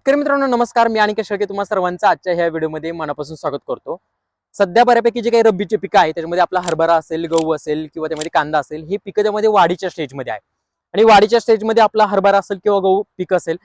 शेतकरी मित्रांनो नमस्कार. मी अनिकेत शेळके तुम्हा सर्वांचं आजच्या ह्या व्हिडिओमध्ये मनापासून स्वागत करतो. सध्या बऱ्यापैकी जे काही रब्बीचे पिकं आहे त्याच्यामध्ये आपला हरभरा असेल गहू असेल किंवा त्यामध्ये कांदा असेल हे पिकं त्यामध्ये वाढीच्या स्टेजमध्ये आहे आणि वाढीच्या स्टेजमध्ये आपला हरभरा असेल किंवा गहू पीक असेल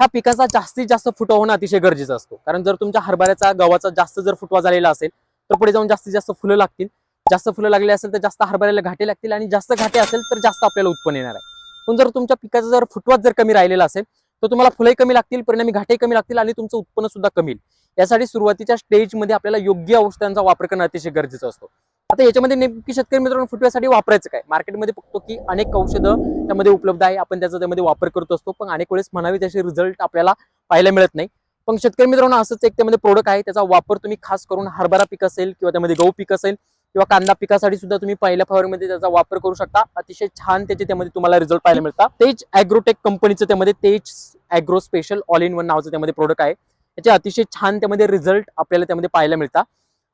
ह्या पिकाचा जास्तीत जास्त फुटवा होणं अतिशय गरजेचं असतो. कारण जर तुमच्या हरभऱ्याचा गव्हाचा जास्त जर फुटवा झालेला असेल तर पुढे जाऊन जास्तीत जास्त फुलं लागतील. जास्त फुलं लागले असेल तर जास्त हरभऱ्याला घाटे लागतील आणि जास्त घाटे असेल तर जास्त आपल्याला उत्पन्न येणार आहे. पण जर तुमच्या पिकाचा जर फुटवाच जर कमी राहिलेला असेल तर तुम्हाला फुलंही कमी लागतील परिणामी घाटे कमी लागतील आणि तुमचं उत्पन्न सुद्धा कमी यासाठी सुरुवातीच्या स्टेजमध्ये आपल्याला योग्य औषधांचा वापर करणं अतिशय गरजेचं असतो. आता याच्यामध्ये नेमकी शेतकरी मित्रांनो फुटव्यासाठी वापरायचं काय? मार्केटमध्ये बघतो की अनेक औषधं त्यामध्ये उपलब्ध आहे आपण त्याचा त्यामध्ये वापर करत असतो पण अनेक वेळेस म्हणावे त्याचे रिझल्ट आपल्याला पाहायला मिळत नाही. पण शेतकरी मित्रांनो असंच एक त्यामध्ये प्रोडक्ट आहे त्याचा वापर तुम्ही खास करून हरभरा पीक असेल किंवा त्यामध्ये गहू पीक असेल किंवा कांदा पिकासाठी सुद्धा तुम्ही पहिल्या फवारीमध्ये त्याचा वापर करू शकता. अतिशय छान त्याचे त्यामध्ये तुम्हाला रिझल्ट पाहायला मिळतात. तेज अॅग्रोटेक कंपनीचं त्यामध्ये Tej agro special all in one नावाचं त्यामध्ये प्रोडक्ट आहे. त्याचे अतिशय छान त्यामध्ये रिझल्ट आपल्याला त्यामध्ये पाहायला मिळतात.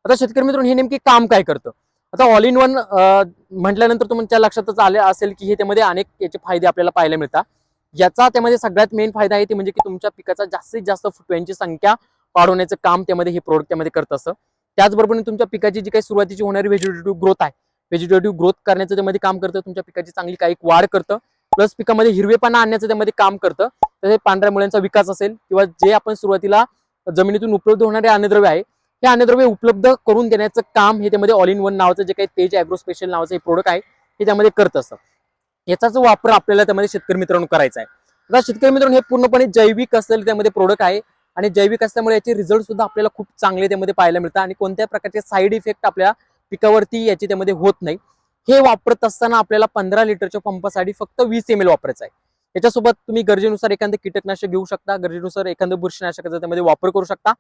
आता शेतकरी मित्रांनो हे नेमके काम काय करतं? आता ऑल इन वन म्हटल्यानंतर तुमच्या लक्षातच आले असेल की हे त्यामध्ये अनेक याचे फायदे आपल्याला पाहायला मिळतात. याचा त्यामध्ये सगळ्यात मेन फायदा आहे ते म्हणजे की तुमच्या पिकाचा जास्तीत जास्त फुटव्यांची संख्या वाढवण्याचं काम त्यामध्ये हे प्रोडक्ट त्यामध्ये करत असतं. त्याचबरोबर तुमच्या पिकाची जी काही सुरुवातीची होणारी व्हेजिटेटिव्ह ग्रोथ आहे व्हेजिटेटिव्ह ग्रोथ करण्याचं त्यामध्ये काम करतं तुमच्या पिकाची चांगली काही वाढ करतं प्लस पिकामध्ये हिरवेपणा आणण्याचं त्यामध्ये काम करतं तसेच पांढऱ्या मुळ्यांचा विकास असेल किंवा जे आपण सुरुवातीला जमिनीतून उपलब्ध होणारे अन्नद्रव्य आहे हे अन्नद्रव्य उपलब्ध करून देण्याचं काम हे त्यामध्ये ऑल इन वन नावाचं जे काही तेज अॅग्रो स्पेशल नावाचं हे प्रोडक्ट आहे हे त्यामध्ये करत असतं. याचाच वापर आपल्याला त्यामध्ये शेतकरी मित्रांनो करायचा आहे. आता शेतकरी मित्रांनो हे पूर्णपणे जैविक असलेलं त्यामध्ये प्रोडक्ट आहे आणि जैविक असल्यामुळे याचे रिझल्ट सुद्धा आपल्याला खूप चांगले त्यामध्ये पाहायला मिळतात आणि कोणत्या प्रकारचे साईड इफेक्ट आपल्या पिकावरती याचे त्यामध्ये होत नाही. हे वापरत असताना आपल्याला पंधरा लिटरच्या पंपासाठी फक्त वीस एम एल वापरायचं आहे. याच्यासोबत तुम्ही गरजेनुसार एखादं कीटकनाशक घेऊ शकता गरजेनुसार एखादं बुरशीनाशकाचा त्यामध्ये वापर करू शकता.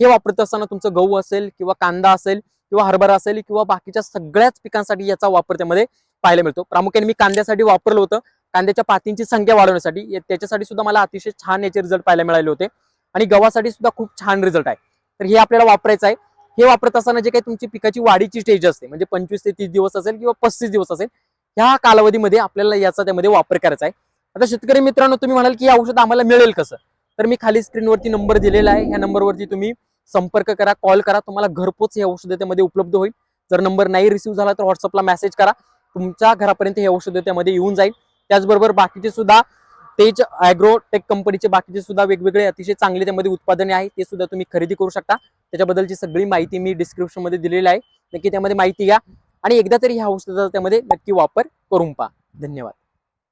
हे वापरत असताना तुमचं गहू असेल किंवा कांदा असेल किंवा हरभरा असेल किंवा बाकीच्या सगळ्याच पिकांसाठी याचा वापर त्यामध्ये पाहायला मिळतो. प्रामुख्याने मी कांद्यासाठी वापरलं होतं. कांद्याच्या पातींची संख्या वाढवण्यासाठी त्याच्यासाठी सुद्धा मला अतिशय छान याचे रिझल्ट पाहायला मिळाले होते. आणि गव्हासाठी सुद्धा खूप छान रिझल्ट आहे. तर हे आपल्याला वापरायचं आहे. हे वापरत असताना जे काही तुमची पिकाची वाढीची स्टेज असते म्हणजे पंचवीस ते तीस दिवस असेल किंवा पस्तीस दिवस असेल ह्या कालावधीमध्ये आपल्याला याचा त्यामध्ये वापर करायचा आहे. आता शेतकरी मित्रांनो तुम्ही म्हणाल की हे औषध आम्हाला मिळेल कसं? तर मी खाली स्क्रीनवरती नंबर दिलेला आहे. ह्या नंबरवरती तुम्ही संपर्क करा कॉल करा. तुम्हाला घरपोच हे औषध त्यामध्ये उपलब्ध होईल. जर नंबर नाही रिसिव्ह झाला तर व्हॉट्सअपला मेसेज करा. तुमच्या घरापर्यंत हे औषध त्यामध्ये येऊन जाईल. त्याचबरोबर बाकीचे सुद्धा तेज ॲग्रोटेक कंपनीचे बाकीचे सुद्धा वेगवेगळे अतिशय चांगले त्यामध्ये उत्पादने आहेत ते सुद्धा तुम्ही खरेदी करू शकता. त्याच्याबद्दलची सगळी माहिती मी डिस्क्रिप्शनमध्ये दिलेली आहे. नक्की त्यामध्ये माहिती घ्या. आणि एकदा तरी ह्या औषधाचा त्यामध्ये नक्की वापर करून पहा. धन्यवाद.